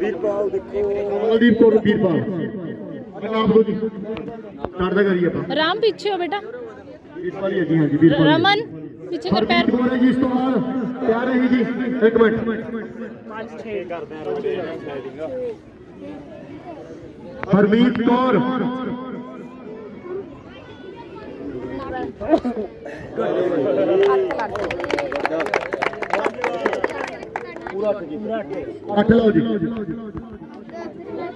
ਵੀਰਪਾਲ ਦੇਖੋ। ਵੀਰਪਾਲ। ਨਾਮ ਜੀ ਚੜਦਾ ਕਰੀਏ ਆਪਾਂ। ਰਾਮ ਪਿੱਛੇ ਹੋ ਬੇਟਾ। ਵੀਰਪਾਲ ਹੀ ਹੈ ਜੀ ਵੀਰਪਾਲ ਰਮਨ ਪਿੱਛੇ ਕਰ ਪੈਰ। ਹਰਪ੍ਰੀਤ ਕੌਰ ਹੈ ਜੀ ਇਸ ਤੋਂ ਬਾਅਦ ਤਿਆਰ ਹੈ ਜੀ। ਇੱਕ ਮਿੰਟ। ਹਰਮੀਤ ਕੌਰ। ਅੱਠ ਲਓ ਜੀ।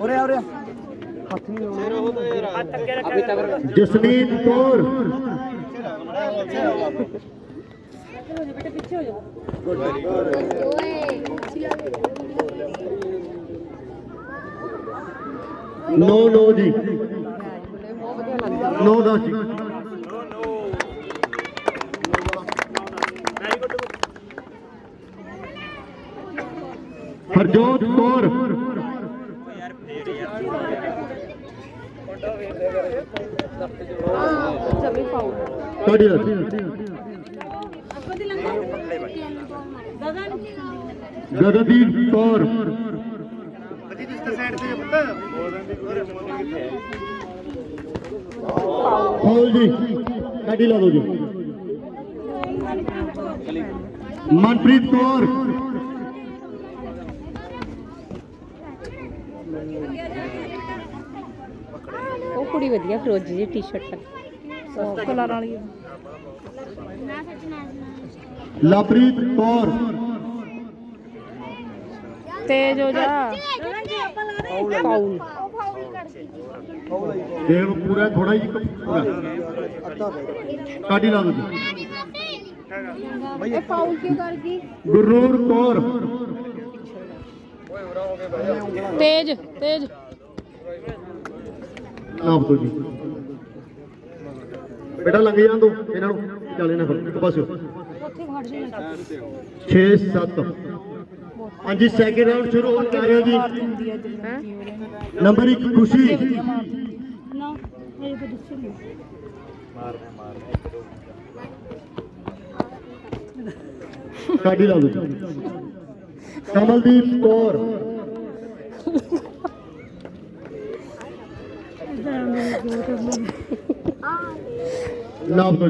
ਉਰੇ ਆ ਉਰੇ ਆ। ਹੱਥ ਨਹੀਂ ਲਾਉਣਾ ਜਸਮੀਤ ਕੌਰ। ਨੋ ਨੋ ਜੀ। ਨੋ ਦਾ ਜੀ। ਹਰਜੋਤ ਕੌਰ। ਤੁਹਾਡੀ ਗਗਨਦੀਪ ਕੌਰ। ਫੌਲ ਜੀ ਕਾਢੀ ਲਾ ਦਿਓ ਜੀ। ਮਨਪ੍ਰੀਤ ਕੌਰ। ਕੁੜੀ ਵਧੀਆ ਫਰੋਜੀ ਜੀ ਟੀ-ਸ਼ਰਟ ਪਾ ਕਲਰ ਵਾਲੀ ਲਵਪ੍ਰੀਤ ਕੌਰ। ਤੇਜ ਹੋ ਜਾ। ਫਾਉਲ ਦੇਖ ਲਓ ਪੂਰਾ ਥੋੜਾ ਹੀ ਪੂਰਾ। ਕਾਢੀ ਲਾ ਜੀ। ਇਹ ਫਾਉਲ ਕਿਉਂ ਕਰ ਗਈ ਗੁਰਨੂਰ ਕੌਰ। ਤੇਜ ਤੇਜ। ਨਾਪ ਦੋ ਜੀ ਬੇਟਾ ਲੰਘ ਜਾਣ ਦੋ ਇਹਨਾਂ ਨੂੰ। ਚੱਲ ਇਹਨਾਂ ਕੋਲ ਇੱਕ ਪਾਸੇ 6 7 ਹਾਂਜੀ ਸੈਕਿੰਡ ਰਾਊਂਡ ਸ਼ੁਰੂ ਹੋਣ ਜਾ ਰਿਹਾ ਜੀ। ਨੰਬਰ 1 ਖੁਸ਼ੀ। ਕਾਢੀ ਲਾ ਦੋ ਕਮਲਦੀਪ ਕੌਰ। ਨਾਪ ਜੀ।